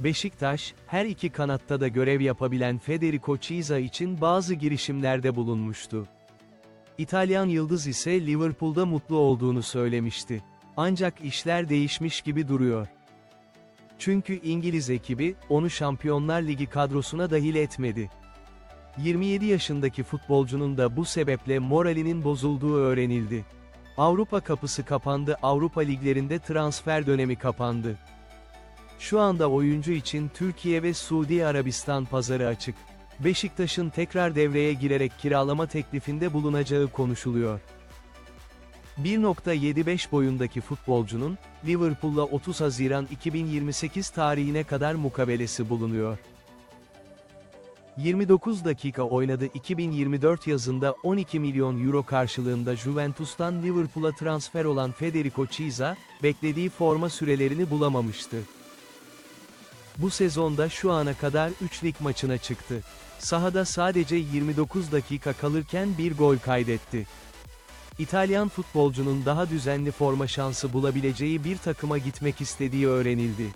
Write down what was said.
Beşiktaş, her iki kanatta da görev yapabilen Federico Chiesa için bazı girişimlerde bulunmuştu. İtalyan yıldız ise Liverpool'da mutlu olduğunu söylemişti. Ancak işler değişmiş gibi duruyor. Çünkü İngiliz ekibi, onu Şampiyonlar Ligi kadrosuna dahil etmedi. 27 yaşındaki futbolcunun da bu sebeple moralinin bozulduğu öğrenildi. Avrupa kapısı kapandı, Avrupa liglerinde transfer dönemi kapandı. Şu anda oyuncu için Türkiye ve Suudi Arabistan pazarı açık. Beşiktaş'ın tekrar devreye girerek kiralama teklifinde bulunacağı konuşuluyor. 1.75 boyundaki futbolcunun, Liverpool'la 30 Haziran 2028 tarihine kadar mukabelesi bulunuyor. 29 dakika oynadı 2024 yazında 12 milyon euro karşılığında Juventus'tan Liverpool'a transfer olan Federico Chiesa, beklediği forma sürelerini bulamamıştı. Bu sezonda şu ana kadar 3 lig maçına çıktı. Sahada sadece 29 dakika kalırken bir gol kaydetti. İtalyan futbolcunun daha düzenli forma şansı bulabileceği bir takıma gitmek istediği öğrenildi.